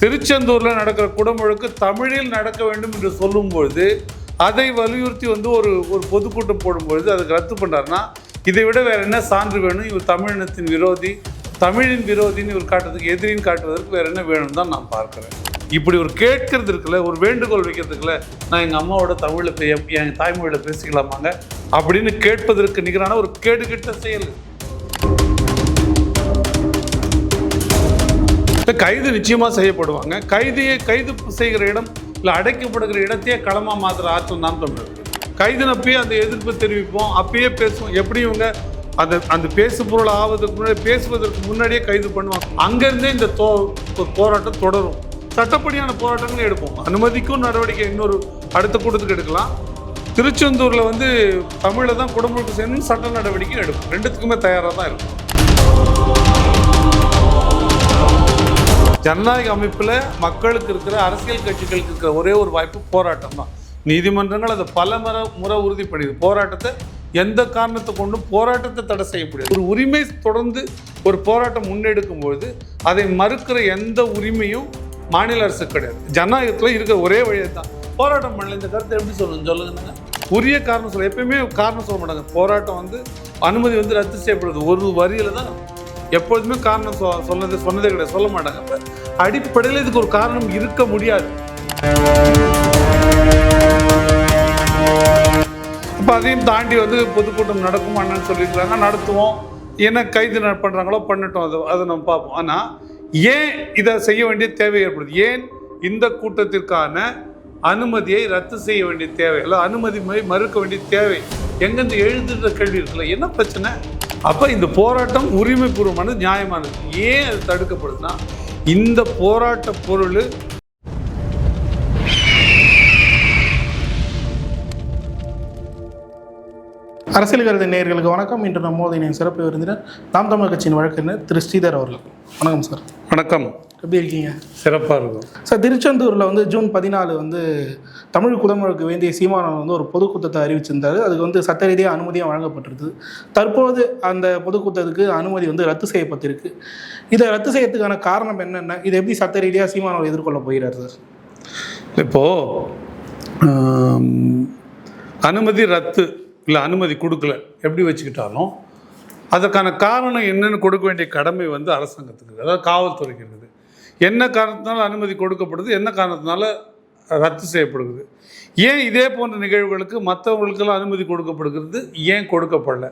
திருச்செந்தூரில் நடக்கிற குடமுழுக்கு தமிழில் நடக்க வேண்டும் என்று சொல்லும்பொழுது அதை வலியுறுத்தி வந்து ஒரு ஒரு பொதுக்கூட்டம் போடும்பொழுது அதுக்கு ரத்து பண்ணார்னா இதை விட வேற என்ன சான்று வேணும்? இவர் தமிழினத்தின் விரோதி தமிழின் விரோதின்னு இவர் காட்டுறதுக்கு எதிரின்னு காட்டுவதற்கு வேற என்ன வேணும் தான் நான் பார்க்குறேன். இப்படி ஒரு கேட்கறது இருக்குல்ல ஒரு வேண்டுகோள் வைக்கிறதுக்குல நான் எங்கள் அம்மாவோட தமிழில் பே என் தாய்மொழியில் பேசிக்கலாமாங்க? அப்படின்னு கேட்பதற்கு நிகரான ஒரு கேடுகிட்ட செயல். கைது நிச்சயமாக செய்யப்படுவாங்க. கைதியை கைது செய்கிற இடம் இல்லை அடைக்கப்படுகிற இடத்தையே களமா மாற்றுற ஆற்றல் நாம் தமிழர் கைதினப்பயே அந்த எதிர்ப்பு தெரிவிப்போம். அப்பயே பேசுவோம். எப்படி இவங்க அந்த அந்த பேசு பொருள் ஆவதற்கு முன்னாடி பேசுவதற்கு முன்னாடியே கைது பண்ணுவாங்க. அங்கேருந்தே இந்த தோ போராட்டம் தொடரும். சட்டப்படியான போராட்டங்களும் எடுப்போம். அனுமதிக்கும் நடவடிக்கை இன்னொரு அடுத்த கூட்டத்துக்கு எடுக்கலாம். திருச்செந்தூரில் வந்து தமிழில் தான் குடமுழுக்கு சேர்ந்து சட்ட நடவடிக்கை எடுக்கும் ரெண்டுத்துக்குமே தயாராக தான் இருக்கும். ஜனநாயக அமைப்பில் மக்களுக்கு இருக்கிற அரசியல் கட்சிகளுக்கு இருக்கிற ஒரே ஒரு வாய்ப்பு போராட்டம் தான். நீதிமன்றங்கள் அதை பல முறை முறை உறுதி பண்ணிது போராட்டத்தை எந்த காரணத்தை கொண்டும் போராட்டத்தை தடை செய்ய முடியாது. ஒரு உரிமை தொடர்ந்து ஒரு போராட்டம் முன்னெடுக்கும் பொழுது அதை மறுக்கிற எந்த உரிமையும் மாநில அரசு கிடையாது. ஜனநாயகத்தில் இருக்கிற ஒரே வழியை தான் போராட்டம் பண்ணல. இந்த கருத்தை எப்படி சொல்லணும் சொல்லுங்க உரிய காரணம் சொல்ல எப்பயுமே காரணம் சொல்ல மாட்டாங்க. போராட்டம் வந்து அனுமதி வந்து ரத்து செய்யப்படுது. ஒரு வரியில் தான் எப்பொழுதுமே காரணம் சொ சொன்னது சொன்னதே கிடையாது. சொல்ல மாட்டாங்க. அப்ப அடிப்படையில் இதுக்கு ஒரு காரணம் இருக்க முடியாது. இப்போ அதையும் தாண்டி வந்து பொதுக்கூட்டம் நடக்குமான்னு சொல்லியிருக்காங்க நடத்துவோம். என்ன கைது பண்ணுறாங்களோ பண்றாங்களோ பண்ணட்டும். அதை அதை நம்ம பார்ப்போம். ஆனால் ஏன் இதை செய்ய வேண்டிய தேவை ஏற்படுது? ஏன் இந்த கூட்டத்திற்கான அனுமதியை ரத்து செய்ய வேண்டிய தேவை இல்லை அனுமதி மறுக்க வேண்டிய தேவை. எங்கேருந்து எழுதுகிற கேள்வி இருக்குல்ல? என்ன பிரச்சனை? அப்போ இந்த போராட்டம் உரிமைபூர்வமானது நியாயமானது. ஏன் அது தடுக்கப்படுதுன்னா இந்த போராட்ட பொருள் அரசியல் கருதி நேயர்களுக்கு வணக்கம். இன்று நம்மோது இணைய சிறப்பு விருந்தினர் நாம் தமிழர் கட்சியின் வழக்கறிஞர் திரு ஸ்ரீதர் அவர்கள். வணக்கம் சார். வணக்கம். எப்படி இருக்கீங்க? சிறப்பாக இருக்கும். சார் திருச்செந்தூரில் வந்து ஜூன் பதினாலு வந்து தமிழ் குடமுழுக்கு வேண்டிய சீமானவர் வந்து ஒரு பொதுக்கூட்டத்தை அறிவிச்சிருந்தாரு. அதுக்கு வந்து சட்ட ரீதியாக அனுமதியும் வழங்கப்பட்டிருக்கு தற்போது அந்த பொதுக்கூட்டத்துக்கு அனுமதி வந்து ரத்து செய்யப்பட்டிருக்கு. இதை ரத்து செய்யறதுக்கான காரணம் என்னென்ன? இதை எப்படி சட்ட ரீதியாக சீமானவர் எதிர்கொள்ள போகிறார் சார்? இப்போ ஆம், அனுமதி ரத்து இல்லை அனுமதி கொடுக்கல எப்படி வச்சுக்கிட்டாலும் அதற்கான காரணம் என்னென்னு கொடுக்க வேண்டிய கடமை வந்து அரசாங்கத்துக்கு அதாவது காவல்துறைக்கு இருக்குது. என்ன காரணத்தினால அனுமதி கொடுக்கப்படுது என்ன காரணத்தினால ரத்து செய்யப்படுகிறது? ஏன் இதே போன்ற நிகழ்வுகளுக்கு மற்றவங்களுக்கெல்லாம் அனுமதி கொடுக்கப்படுகிறது ஏன் கொடுக்கப்படல?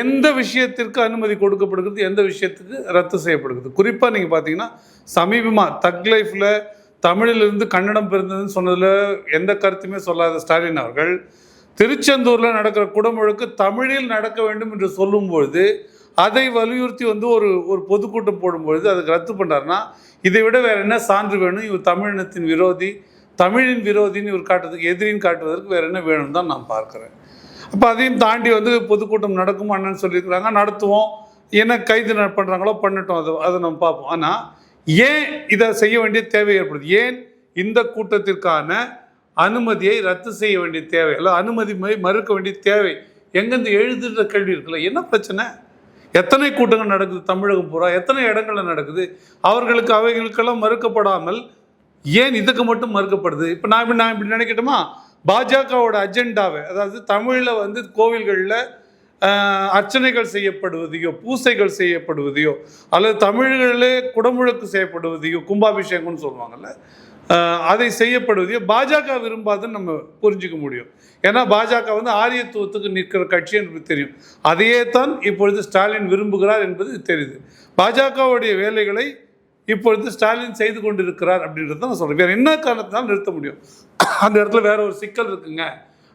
எந்த விஷயத்திற்கு அனுமதி கொடுக்கப்படுகிறது எந்த விஷயத்துக்கு ரத்து செய்யப்படுகிறது? குறிப்பாக நீங்கள் பார்த்தீங்கன்னா சமீபமாக தக் லைஃப்பில் தமிழிலிருந்து கன்னடம் பிறந்ததுன்னு சொன்னதில் எந்த கருத்துமே சொல்லாத ஸ்டாலின் அவர்கள் திருச்செந்தூரில் நடக்கிற குடமுழுக்கு தமிழில் நடக்க வேண்டும் என்று சொல்லும்பொழுது அதை வலியுறுத்தி வந்து ஒரு ஒரு பொதுக்கூட்டம் போடும்பொழுது அதுக்கு ரத்து பண்ணார்னா இதை விட வேற என்ன சான்று வேணும்? இவர் தமிழினத்தின் விரோதி தமிழின் விரோதின்னு இவர் காட்டுறதுக்கு எதிரின்னு காட்டுவதற்கு வேற என்ன வேணும் தான் நான் பார்க்குறேன். அப்போ அதையும் தாண்டி வந்து பொதுக்கூட்டம் நடக்குமான்னு சொல்லியிருக்கிறாங்க நடத்துவோம். என்ன கைது பண்ணுறாங்களோ பண்ணட்டும் அதை அதை நம்ம பார்ப்போம். ஆனால் ஏன் இதை செய்ய வேண்டிய தேவை ஏற்படுது? ஏன் இந்த கூட்டத்திற்கான அனுமதியை ரத்து செய்ய வேண்டிய தேவை இல்லை அனுமதி மறுக்க வேண்டிய தேவை. எங்கேருந்து எழுதுகிற கேள்வி இருக்குல்ல என்ன பிரச்சனை? எத்தனை கூட்டங்கள் நடக்குது தமிழகம் பூரா? எத்தனை இடங்களில் நடக்குது? அவர்களுக்கு அவைகளுக்கெல்லாம் மறுக்கப்படாமல் ஏன் இதுக்கு மட்டும் மறுக்கப்படுது? இப்போ நான் இப்படி நான் இப்படி நினைக்கட்டுமா? பாஜகவோட அஜெண்டாவை அதாவது தமிழில் வந்து கோவில்களில் அர்ச்சனைகள் செய்யப்படுவதையோ பூசைகள் செய்யப்படுவதையோ அல்லது தமிழர்களே குடமுழுக்கு செய்யப்படுவதையோ கும்பாபிஷேகம்னு சொல்லுவாங்கல்ல அதை செய்யப்படுவதையோ பாஜக விரும்பாதுன்னு நம்ம புரிஞ்சுக்க முடியும். ஏன்னா பாஜக வந்து ஆரியத்துவத்துக்கு நிற்கிற கட்சி என்பது தெரியும். அதையே தான் இப்பொழுது ஸ்டாலின் விரும்புகிறார் என்பது தெரியுது. பாஜகவுடைய வேலைகளை இப்பொழுது ஸ்டாலின் செய்து கொண்டிருக்கிறார் அப்படின்றத நான் சொல்கிறேன் வேறு என்ன காரணத்தினாலும் நிறுத்த முடியும். அந்த இடத்துல வேற ஒரு சிக்கல் இருக்குங்க.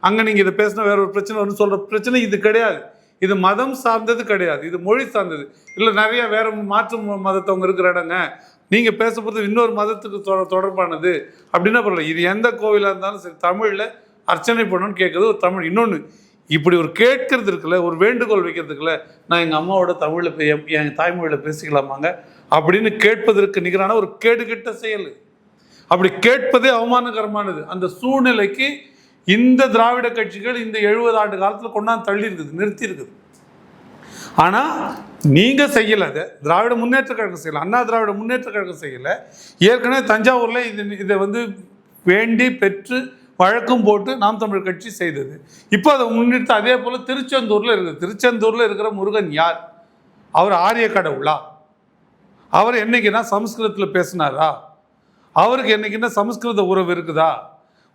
அங்கே நீங்கள் இதை பேசினா வேற ஒரு பிரச்சனை வரும்னு சொல்கிற பிரச்சனை இது கிடையாது. இது மதம் சார்ந்தது கிடையாது. இது மொழி சார்ந்தது. இல்லை நிறைய வேற மாற்று மதத்தவங்க இருக்கிற இடங்க. நீங்கள் பேச போகிறது இன்னொரு மதத்துக்கு தொ- தொடர்பானது. அப்படின்னா பரவாயில்ல. இது எந்த கோவிலாக இருந்தாலும் சரி தமிழில் அர்ச்சனை பண்ணணும்னு கேட்குறது ஒரு தமிழ். இன்னொன்று இப்படி ஒரு கேட்கறது இருக்குல்ல ஒரு வேண்டுகோள் வைக்கிறதுக்குல நான் எங்கள் அம்மாவோட தமிழில் பே- என் என் தாய்மொழியில் பேசிக்கலாமாங்க? அப்படின்னு கேட்பதற்கு நிகரான ஒரு கேடுகெட்ட செயல். அப்படி கேட்பதே அவமானகரமானது. அந்த சூழ்நிலைக்கு இந்த திராவிட கட்சிகள் இந்த எழுபது ஆண்டு காலத்தில் கொண்டாந்து தள்ளி இருக்குது நிறுத்தி இருக்குது ஆனால் நீங்கள் செய்யலை அதை. திராவிட முன்னேற்ற கழகம் செய்யலை. அண்ணா திராவிட முன்னேற்ற கழகம் செய்யலை. ஏற்கனவே தஞ்சாவூரில் இது இதை வந்து வேண்டி பெற்று வழக்கம் போட்டு நாம் தமிழ் கட்சி செய்தது. இப்போ அதை முன்னிட்டு அதே போல் திருச்செந்தூரில் இருக்குது. திருச்செந்தூரில் இருக்கிற முருகன் யார்? அவர் ஆரிய கடவுளா? அவர் என்னைக்குன்னா சமஸ்கிருதத்தில் பேசினாரா? அவருக்கு என்னைக்குன்னா சமஸ்கிருத உறவு இருக்குதா?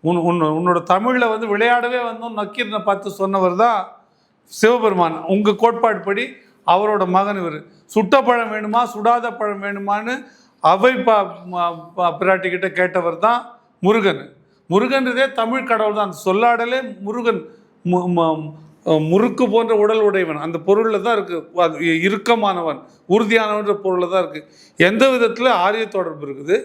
உன் உன் உன்னோட தமிழில் வந்து விளையாடவே வந்தோம். நக்கீரனை பார்த்து சொன்னவர் தான் சிவபெருமான் உங்கள் கோட்பாடு படி அவரோட மகன் இவர். சுட்ட பழம் வேணுமா சுடாத பழம் வேணுமான்னு அவை பா பிராட்டிக்கிட்ட கேட்டவர் தான் முருகன். முருகன்றதே தமிழ் கடவுள் தான். அந்த சொல்லாடலே முருகன் முறுக்கு போன்ற உடல் உடையவன். அந்த பொருளில் தான் இருக்குது அது இறுக்கமானவன் உறுதியானவன்ற பொருளில் தான் இருக்குது எந்த விதத்தில் ஆரிய தொடர்பு இருக்குது?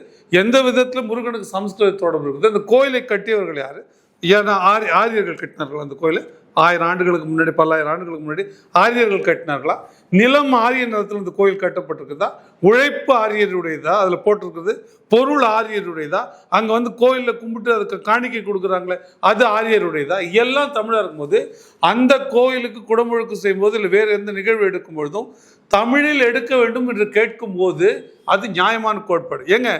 எந்த விதத்தில் முருகனுக்கு சமஸ்கிருத தொடர்பு இருக்குது? அந்த கோயிலை கட்டியவர்கள் யார்? ஏன்னா ஆரிய ஆரியர்கள் கட்டினார்கள் அந்த கோயிலை. ஆயிரம் ஆண்டுகளுக்கு முன்னாடி பல்லாயிரம் ஆண்டுகளுக்கு முன்னாடி ஆரியர்கள் கட்டினார்களா? நிலம் ஆரிய நிலத்தில் இந்த கோயில் கட்டப்பட்டிருக்குதா? உழைப்பு ஆரியருடையதா? அதில் போட்டிருக்குது பொருள் ஆரியருடையதா? அங்கே வந்து கோயிலில் கும்பிட்டு அதுக்கு காணிக்கை கொடுக்குறாங்களே அது ஆரியருடையதா? எல்லாம் தமிழாக இருக்கும்போது அந்த கோயிலுக்கு குடமுழுக்கு செய்யும்போது இல்லை வேறு எந்த நிகழ்வு எடுக்கும் பொழுதும் தமிழில் எடுக்க வேண்டும் என்று கேட்கும்போது அது நியாயமான கோட்பாடு. ஏங்க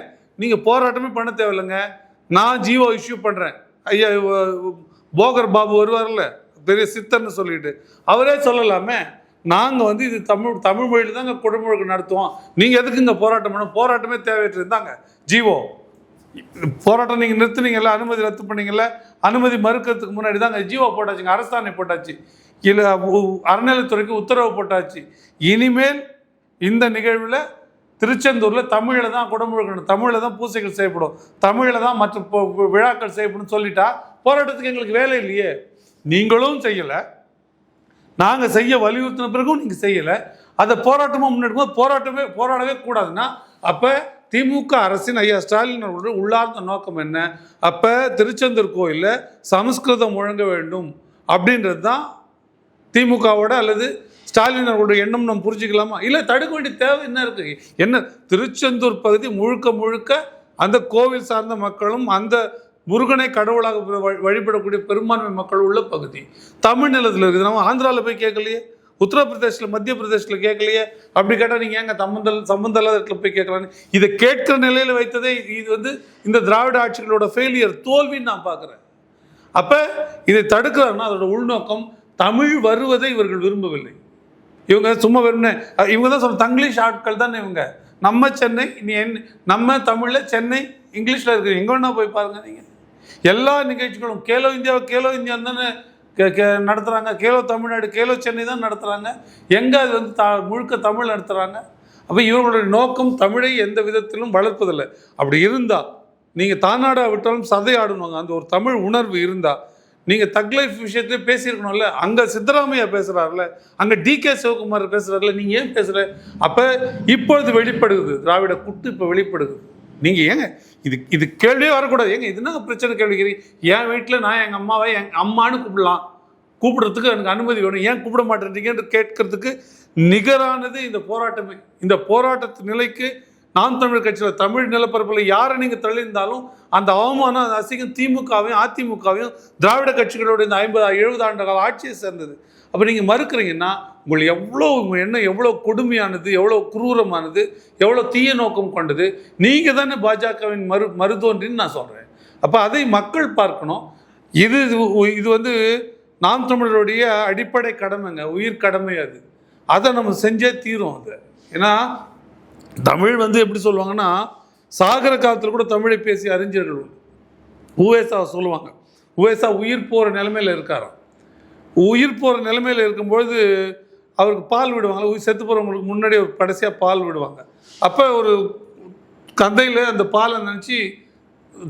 நீங்கள் போராட்டமே பண்ண தேவையில்லைங்க. நான் ஜீவோ இஷ்யூ பண்ணுறேன் ஐயா போகர் பாபு வருவார்ல? பெரிய சித்தர்னு சொல்லிட்டு. அவரே சொல்லலாமே? நாங்கள் வந்து இது தமிழ் தமிழ் மொழியில் தாங்க குடமுழுக்கு நடத்துவோம். நீங்கள் எதுக்கு இங்கே போராட்டம் பண்ண போராட்டமே தேவையற்று இருந்தாங்க ஜீவோ போராட்டம் நீங்கள் நிறுத்துனீங்கல்ல அனுமதி ரத்து பண்ணீங்கல்ல அனுமதி மறுக்கிறதுக்கு முன்னாடி தாங்க ஜீவோ போட்டாச்சுங்க அரசாணை போட்டாச்சு. இல்லை அறநிலைத்துறைக்கு உத்தரவு போட்டாச்சு. இனிமேல் இந்த நிகழ்வில் திருச்செந்தூரில் தமிழில் தான் குடமுழுக்கணும் தமிழில் தான் பூசைகள் செய்யப்படும். தமிழில் தான் மற்ற விழாக்கள் செய்யப்படும் சொல்லிட்டா போராட்டத்துக்கு எங்களுக்கு வேலை இல்லையே. நீங்களும் செய்யலை. நாங்கள் செய்ய வலியுறுத்தின பிறகும் நீங்கள் செய்யலை. அதை போராட்டமாக முன்னெடுக்கும் போராட்டமே போராடவே கூடாதுன்னா அப்போ திமுக அரசின் ஐயா ஸ்டாலின் அவர்களுடைய உள்ளார்ந்த நோக்கம் என்ன? அப்போ திருச்செந்தூர் கோயிலில் சமஸ்கிருதம் முழங்க வேண்டும் அப்படின்றது தான் திமுகவோட அல்லது ஸ்டாலின் அவர்களுடைய எண்ணம் நம்ம புரிஞ்சுக்கலாமா? இல்லை தடுக்க வேண்டிய தேவை என்ன இருக்குது என்ன? திருச்செந்தூர் பகுதி முழுக்க முழுக்க அந்த கோவில் சார்ந்த மக்களும் அந்த முருகனை கடவுளாக வழிபடக்கூடிய பெரும்பான்மை மக்கள் உள்ள பகுதி. தமிழ் நிலத்தில் இருக்குது. நம்ம ஆந்திராவில் போய் கேட்கலையே உத்தரப்பிரதேசில் மத்திய பிரதேசத்தில் கேட்கலையே அப்படி கேட்டால் நீங்கள் ஏங்க சம்பந்தல் சம்பந்தம் இடத்துல போய் கேட்கலான்னு இதை கேட்கிற நிலையில் வைத்ததே இது வந்து இந்த திராவிட ஆட்சிகளோட ஃபெயிலியர் தோல்வின்னு நான் பார்க்குறேன். அப்போ இதை தடுக்கிறாருன்னா அதோட உள்நோக்கம் தமிழ் வருவதை இவர்கள் விரும்பவில்லை. இவங்க சும்மா வெறும்னே இவங்க தான் சொல்ல தங்கிலீஷ் ஆட்கள் தானே இவங்க. நம்ம சென்னை நீ என் நம்ம தமிழில் சென்னை இங்கிலீஷில் இருக்குது எங்கே வேணா போய் பாருங்கள் நீங்கள் எல்லா நிகழ்ச்சிகளும் கேலோ இந்தியாவை கேலோ இந்தியா தானே கே கே நடத்துகிறாங்க கேலோ தமிழ்நாடு கேலோ சென்னை தான் நடத்துகிறாங்க எங்கே அது வந்து த முழுக்க தமிழ் நடத்துகிறாங்க அப்போ இவர்களுடைய நோக்கம் தமிழை எந்த விதத்திலும் வளர்ப்பதில்லை. அப்படி இருந்தால் நீங்கள் தானாடா விட்டாலும் சதையாடணுங்க அந்த ஒரு தமிழ் உணர்வு இருந்தால் நீங்கள் தக் லைஃப் பேசியிருக்கணும்ல அங்கே சித்தராமையா பேசுகிறாருல அங்கே டிகே சிவகுமார் பேசுகிறாருல நீங்கள் ஏன் பேசுகிற அப்போ இப்பொழுது வெளிப்படுகுது திராவிட குட்டு இப்போ வெளிப்படுகுது நீங்கள் ஏங்க இது இது கேள்வியே வரக்கூடாது. ஏங்க இது என்ன பிரச்சனை கேள்விக்கிறீங்க என் வீட்டில் நான் எங்கள் அம்மாவை என் அம்மான்னு கூப்பிடலாம். கூப்பிடுறதுக்கு எனக்கு அனுமதி வேணும். ஏன் கூப்பிட மாட்டேன்றீங்கன்னு கேட்கறதுக்கு நிகரானது இந்த போராட்டமே. இந்த போராட்டத்து நிலைக்கு நாம் தமிழ் கட்சியில் தமிழ் நிலப்பரப்பில் யாரை நீங்கள் தள்ளியிருந்தாலும் அந்த அவமானம் அந்த அசிங்கம் திமுகவையும் அதிமுகவையும் திராவிட கட்சிகளோட இந்த ஐம்பது எழுபது ஆண்டு கால ஆட்சியை சேர்ந்தது. அப்போ நீங்கள் மறுக்கிறீங்கன்னா உங்களுக்கு எவ்வளோ உங்கள் எண்ணம் எவ்வளோ கொடுமையானது எவ்வளோ குரூரமானது எவ்வளோ தீய நோக்கம் கொண்டது நீங்கள் தானே பாஜகவின் மறு மருதோன்றின்னு நான் சொல்கிறேன் அப்போ அதை மக்கள் பார்க்கணும். இது இது வந்து நாம் தமிழருடைய அடிப்படை கடமைங்க உயிர் கடமை அது. அதை நம்ம செஞ்சே தீரும் அது. ஏன்னா தமிழ் வந்து எப்படி சொல்லுவாங்கன்னா சாகர காலத்தில் கூட தமிழை பேசிய அறிஞர்கள் உவேசா சொல்லுவாங்க. உவேசா உயிர் போகிற நிலைமையில் இருக்காராம். உயிர் போகிற நிலைமையில் இருக்கும்பொழுது அவருக்கு பால் விடுவாங்க. உயிர் செத்து போகிறவங்களுக்கு முன்னாடி ஒரு கடைசியாக பால் விடுவாங்க. அப்போ ஒரு கந்தையில் அந்த பாலை நினச்சி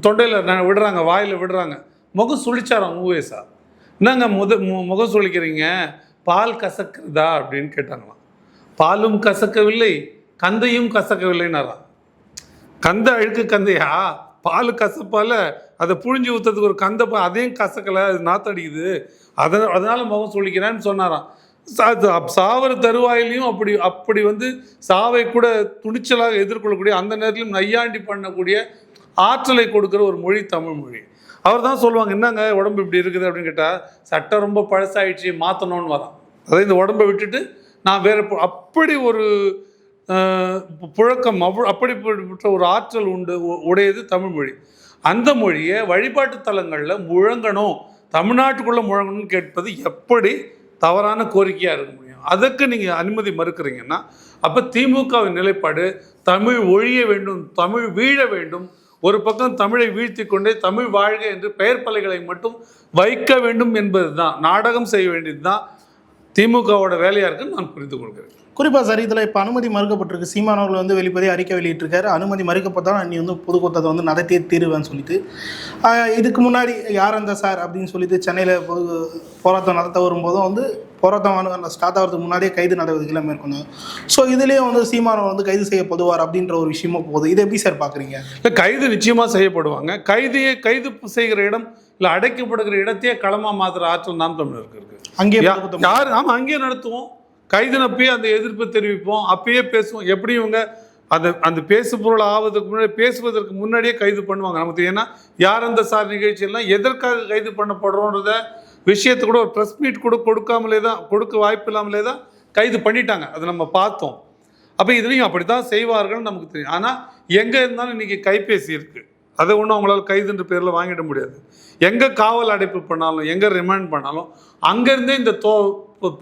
தொண்டையில் விடுறாங்க வாயில் விடுறாங்க. முகம் சுழிச்சாராம் உவேசா. என்னங்க முத மு- முகம் சுழிக்கிறீங்க? பால் கசக்குதா அப்படின்னு கேட்டாங்களாம். பாலும் கசக்கவில்லை. கந்தையும் கசக்கவில்லைன்னாராம் கந்தை அழுக்கு கந்தையா? பால் கசப்பால அதை புழிஞ்சு ஊற்றுறதுக்கு ஒரு கந்த பா- அதையும் கசக்கலை அது நாத்தடிக்குது அதை அதனால முகம் சொல்லிக்கிறேன்னு சொன்னாராம். சாவர தருவாயிலையும் அப்படி அப்படி வந்து சாவை கூட துணிச்சலாக எதிர்கொள்ளக்கூடிய அந்த நேரத்திலும் நையாண்டி பண்ணக்கூடிய ஆற்றலை கொடுக்குற ஒரு மொழி தமிழ் மொழி. அவர் தான் சொல்லுவாங்க என்னங்க உடம்பு இப்படி இருக்குது? அப்படின்னு கேட்டால் சட்டம் ரொம்ப பழசாயிடுச்சு மாற்றணும்னு வரான். அதாவது இந்த உடம்பை விட்டுட்டு நான் வேற அப்படி ஒரு புழக்கம் அவ் அப்படிப்பட்ட ஒரு ஆற்றல் உண்டு உடையது தமிழ்மொழி அந்த மொழியை வழிபாட்டு தலங்களில் முழங்கணும் தமிழ்நாட்டுக்குள்ளே முழங்கணும்னு கேட்பது எப்படி தவறான கோரிக்கையாக இருக்க முடியும்? அதற்கு நீங்கள் அனுமதி மறுக்கிறீங்கன்னா அப்போ திமுகவின் நிலைப்பாடு தமிழ் ஒழிய வேண்டும் தமிழ் வீழ வேண்டும் ஒரு பக்கம் தமிழை வீழ்த்தி கொண்டே தமிழ் வாழ்க என்று பெயர் பலைகளை மட்டும் வைக்க வேண்டும் என்பது தான் நாடகம் செய்ய வேண்டியது தான் திமுகவோட வேலையாக இருக்குன்னு நான் புரிந்து கொள்கிறேன். குறிப்பாக சார் இதில் இப்போ அனுமதி மறுக்கப்பட்டிருக்கு. சீமானவர்கள் வந்து வெளிப்பதே அறிக்கை வெளியிட்டிருக்காரு. அனுமதி மறுக்கப்பட்டால் நீ வந்து பொதுக்கூட்டத்தை வந்து நடத்தியே தீருவேன்னு சொல்லிட்டு இதுக்கு முன்னாடி யார் அந்த சார் அப்படின்னு சொல்லிட்டு சென்னையில் பொது போராட்டம் நடத்த வரும்போதும் வந்து போராட்டம் ஸ்டார்ட் ஆகிறதுக்கு முன்னாடியே கைது நடவடிக்கைகளை மேற்கொண்டாங்க. ஸோ இதுலேயே வந்து சீமானவர் வந்து கைது செய்யப்படுவார் அப்படின்ற ஒரு விஷயமும் போகுது. இதை எப்படி சார் பார்க்குறீங்க? இல்லை கைது நிச்சயமாக செய்யப்படுவாங்க. கைதியை கைது செய்கிற இடம் இல்லை அடைக்கப்படுகிற இடத்தையே களமாக மாற்றுற ஆற்றல் நாம் தமிழருக்கு இருக்கு. அங்கேயே யார் ஆமாம் அங்கேயே நடத்துவோம். கைதுனப்பயே அந்த எதிர்ப்பு தெரிவிப்போம். அப்பயே பேசுவோம். எப்படி இவங்க அந்த அந்த பேசு பொருள் ஆவதற்கு முன்னாடி பேசுவதற்கு முன்னாடியே கைது பண்ணுவாங்க. நமக்கு ஏன்னா யார் அந்த சார் நிகழ்ச்சியெல்லாம் எதற்காக கைது பண்ணப்படுறோன்றத விஷயத்தை கூட ஒரு ப்ரெஸ் மீட் கூட கொடுக்காமலே தான் கொடுக்க வாய்ப்பு இல்லாமலே தான் கைது பண்ணிட்டாங்க. அதை நம்ம பார்த்தோம். அப்போ இதுலேயும் அப்படி தான் செய்வார்கள்னு நமக்கு தெரியும். ஆனால் எங்கே இருந்தாலும் இன்றைக்கி கைபேசி இருக்குது அதை ஒன்றும் அவங்களால கைதுன்ற பேரில் வாங்கிட முடியாது. எங்கே காவல் அடைப்பு பண்ணாலும் எங்கே ரிமாண்ட் பண்ணாலும் அங்கேருந்தே இந்த தோ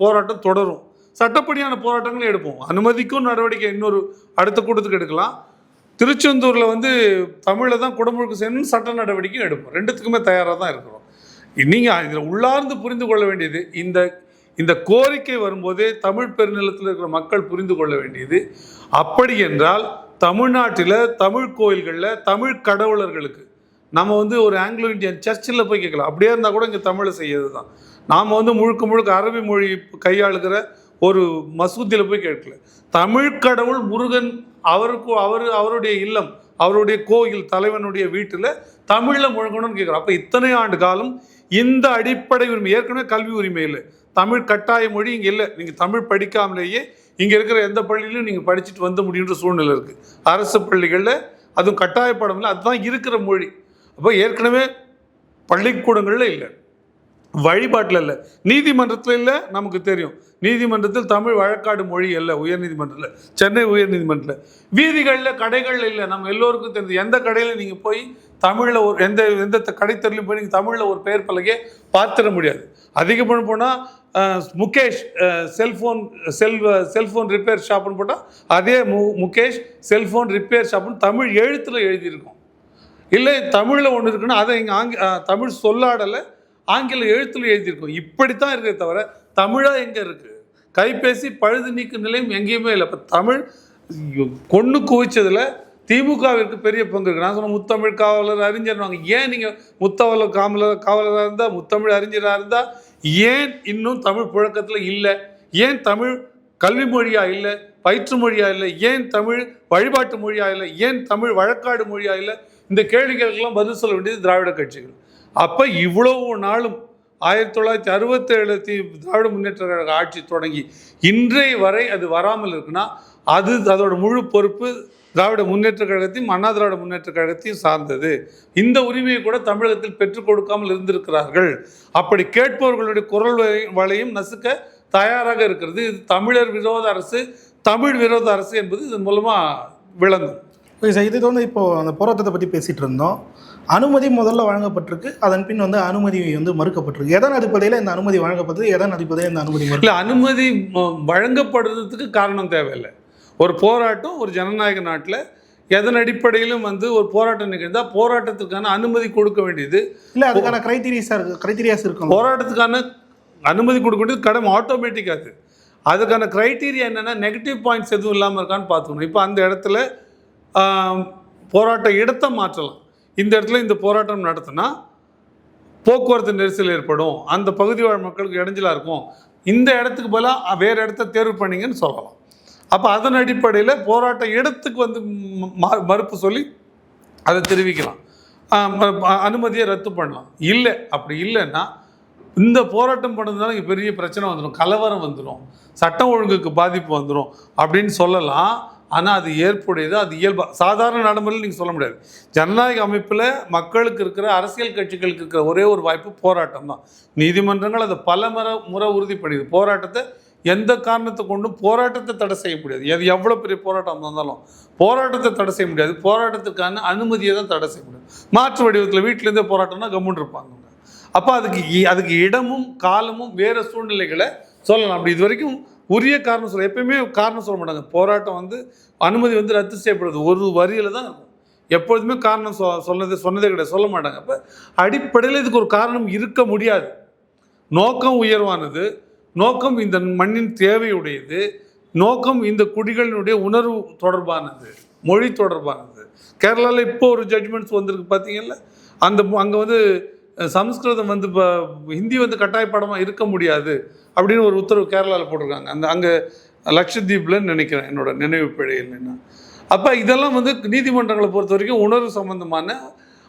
போராட்டம் தொடரும். சட்டப்படியான போராட்டங்களும் எடுப்போம். அனுமதிக்கும் நடவடிக்கை இன்னொரு அடுத்த கூட்டத்துக்கு எடுக்கலாம். திருச்செந்தூரில் வந்து தமிழில் தான் குடமுழுக்கு செய்யணும்னு சட்ட நடவடிக்கையும் எடுப்போம். ரெண்டுத்துக்குமே தயாராக தான் இருக்கிறோம். நீங்கள் இதில் உள்ளார்ந்து புரிந்து கொள்ள வேண்டியது இந்த இந்த கோரிக்கை வரும்போதே தமிழ் பெருநிலத்தில் இருக்கிற மக்கள் புரிந்து கொள்ள வேண்டியது. அப்படி என்றால் தமிழ்நாட்டில் தமிழ் கோயில்களில் தமிழ் கடவுளர்களுக்கு நம்ம வந்து ஒரு ஆங்கிலோ இந்தியன் சர்ச்சில் போய் கேட்கலாம். அப்படியே இருந்தால் கூட இங்கே தமிழை செய்யறது தான் நாம் வந்து முழுக்க முழுக்க அரபி மொழி கையாளுகிற ஒரு மசூதியில் போய் கேட்கல. தமிழ் கடவுள் முருகன் அவருக்கு அவர் அவருடைய இல்லம் அவருடைய கோயில் தலைவனுடைய வீட்டில் தமிழில் முழங்கணும்னு கேட்குறோம் அப்போ இத்தனை ஆண்டு காலம் இந்த அடிப்படை உரிமை ஏற்கனவே கல்வி உரிமை இல்லை. தமிழ் கட்டாய மொழி இங்கே இல்லை. நீங்கள் தமிழ் படிக்காமலேயே இங்கே இருக்கிற எந்த பள்ளியிலும் நீங்கள் படிச்சுட்டு வந்து முடியுன்ற சூழ்நிலை இருக்குது அரசு பள்ளிகளில் அதுவும் கட்டாயப்படம் இல்லை அதுதான் இருக்கிற மொழி. அப்போ ஏற்கனவே பள்ளிக்கூடங்களில் இல்லை. வழிபாட்டில் இல்லை. நீதிமன்றத்தில் இல்லை நமக்கு தெரியும். நீதிமன்றத்தில் தமிழ் வழக்காடு மொழி இல்லை உயர்நீதிமன்றத்தில். சென்னை உயர்நீதிமன்றத்தில். வீதிகளில் கடைகளில் இல்லை. நம்ம எல்லோருக்கும் தெரிஞ்சு எந்த கடையில் நீங்கள் போய் தமிழில் ஒரு எந்த எந்த கடைத்தெருலையும் போய் நீங்கள் தமிழில் ஒரு பெயர் பலகையை பார்த்துட முடியாது. அதிகப்படம் போனால் Mukesh cellphone cell cellphone repair ஷாப்னு போட்டால் அதே மு முகேஷ் செல்ஃபோன் ரிப்பேர் ஷாப்னு தமிழ் எழுத்தில் எழுதியிருக்கும். இல்லை தமிழில் ஒன்று இருக்குன்னா அதை இங்கே ஆங்கி தமிழ் சொல்லாடலை ஆங்கில எழுத்தில் எழுதியிருக்கும். இப்படித்தான் இருக்கே தவிர தமிழாக எங்கே இருக்குது கைபேசி பழுது நீக்கும் நிலையம் எங்கேயுமே இல்லை. இப்போ தமிழ் கொண்டு குவிச்சதில் திமுகவிற்கு பெரிய பங்கு இருக்கு. நான் சொன்ன முத்தமிழ் காவலர் அறிஞர்வாங்க ஏன் நீங்கள் முத்தவலர் காவலர் காவலராக இருந்தால் முத்தமிழ் அறிஞராக இருந்தால் ஏன் இன்னும் தமிழ் புழக்கத்தில் இல்லை? ஏன் தமிழ் கல்வி மொழியா இல்லை? பயிற்று மொழியா இல்லை? ஏன் தமிழ் வழிபாட்டு மொழியா இல்லை? ஏன் தமிழ் வழக்காடு மொழியா இல்லை? இந்த கேள்விகளுக்கெல்லாம் பதில் சொல்ல வேண்டியது திராவிட கட்சிகள். அப்போ இவ்வளவு நாளும் ஆயிரத்தி தொள்ளாயிரத்தி அறுபத்தேழு தி திராவிட முன்னேற்ற கழக ஆட்சி தொடங்கி இன்றைய வரை அது வராமல் இருக்குன்னா அது அதோட முழு பொறுப்பு திராவிட முன்னேற்ற கழகத்தையும் அண்ணா திராவிட முன்னேற்ற கழகத்தையும் சார்ந்தது. இந்த உரிமையை கூட தமிழகத்தில் பெற்றுக் கொடுக்காமல் இருந்திருக்கிறார்கள். அப்படி கேட்பவர்களுடைய குரல் வலையும் நசுக்க தயாராக இருக்கிறது. இது தமிழர் விரோத அரசு தமிழ் விரோத அரசு என்பது இதன் மூலமாக விளங்கும். இது வந்து இப்போ அந்த போராட்டத்தை பற்றி பேசிட்டு இருந்தோம். அனுமதி முதல்ல வழங்கப்பட்டிருக்கு. அதன் பின் வந்து அனுமதி வந்து மறுக்கப்பட்டிருக்கு. எதன் அடிப்படையில் இந்த அனுமதி வழங்கப்பட்டது? எதன் அடிப்படையில் இந்த அனுமதி இல்லை அனுமதி வழங்கப்படுறதுக்கு காரணம் தேவையில்லை. ஒரு போராட்டம் ஒரு ஜனநாயக நாட்டில் எதன் அடிப்படையிலும் வந்து ஒரு போராட்டம் நிகழ்ந்தால் போராட்டத்துக்கான அனுமதி கொடுக்க வேண்டியது. இல்லை அதுக்கான கிரைட்டீரியாஸ் இருக்கு கிரைட்டீரியாஸ் இருக்கும் போராட்டத்துக்கான அனுமதி கொடுக்க வேண்டியது கடமை ஆட்டோமேட்டிக் அது. அதுக்கான க்ரைட்டீரியா என்னென்னா நெகட்டிவ் பாயிண்ட்ஸ் எதுவும் இல்லாமல் இருக்கான்னு பார்த்துக்கணும். இப்போ அந்த இடத்துல போராட்ட இடத்தை மாற்றலாம். இந்த இடத்துல இந்த போராட்டம் நடத்தினா போக்குவரத்து நெரிசல் ஏற்படும். அந்த பகுதி வாழ் மக்களுக்கு இடைஞ்சலாக இருக்கும். இந்த இடத்துக்கு பதிலாக வேறு இடத்த தேர்வு பண்ணீங்கன்னு சொல்லலாம். அப்போ அதன் அடிப்படையில் போராட்ட இடத்துக்கு வந்து மறுப்பு சொல்லி அதை தெரிவிக்கலாம். அனுமதியை ரத்து பண்ணலாம். இல்லை அப்படி இல்லைன்னா இந்த போராட்டம் பண்ணதுனால இங்கே பெரிய பிரச்சனை வந்துடும் கலவரம் வந்துடும் சட்டம் ஒழுங்குக்கு பாதிப்பு வந்துடும் அப்படின்னு சொல்லலாம். ஆனால் அது ஏற்புடையது அது இயல்பாக சாதாரண நடைமுறையில் நீங்கள் சொல்ல முடியாது. ஜனநாயக அமைப்பில் மக்களுக்கு இருக்கிற அரசியல் கட்சிகளுக்கு இருக்கிற ஒரே ஒரு வாய்ப்பு போராட்டம் தான். நீதிமன்றங்கள் அதை பல முறை முறை உறுதிப்படுது. போராட்டத்தை எந்த காரணத்தை கொண்டும் போராட்டத்தை தடை செய்ய முடியாது. எது எவ்வளோ பெரிய போராட்டம் இருந்தாலும் போராட்டத்தை தடை செய்ய முடியாது. போராட்டத்துக்கான அனுமதியை தான் தடை செய்ய முடியாது மாற்று வடிவத்தில் வீட்டிலேருந்தே போராட்டம்னா கம்முன் இருப்பாங்க. அப்போ அதுக்கு அதுக்கு இடமும் காலமும் வேறு சூழ்நிலைகளை சொல்லலாம். அப்படி இது வரைக்கும் உரிய காரணம் சொல்ல எப்பயுமே காரணம் சொல்ல மாட்டாங்க. போராட்டம் வந்து அனுமதி வந்து ரத்து செய்யப்படுது. ஒரு வரியில் தான் இருக்கும். எப்பொழுதுமே காரணம் சொ சொன்னது சொன்னதே கிடையாது. சொல்ல மாட்டாங்க. அப்போ அடிப்படையில் இதுக்கு ஒரு காரணம் இருக்க முடியாது. நோக்கம் உயர்வானது. நோக்கம் இந்த மண்ணின் தேவையுடையது. நோக்கம் இந்த குடிகளினுடைய உணர்வு தொடர்பானது. மொழி தொடர்பானது. கேரளாவில் இப்போ ஒரு ஜட்ஜ்மெண்ட்ஸ் வந்திருக்கு. பார்த்தீங்கல்ல அந்த அங்கே வந்து சமஸ்கிருதம் வந்து இப்போ ஹிந்தி வந்து கட்டாயப்படமாக இருக்க முடியாது அப்படின்னு ஒரு உத்தரவு கேரளாவில் போட்டிருக்காங்க. அந்த அங்கே லட்சத்தீப்லன்னு நினைக்கிறேன் என்னோட நினைவு பிழை இல்லைன்னா அப்போ இதெல்லாம் வந்து நீதிமன்றங்களை பொறுத்த வரைக்கும் உணர்வு சம்பந்தமான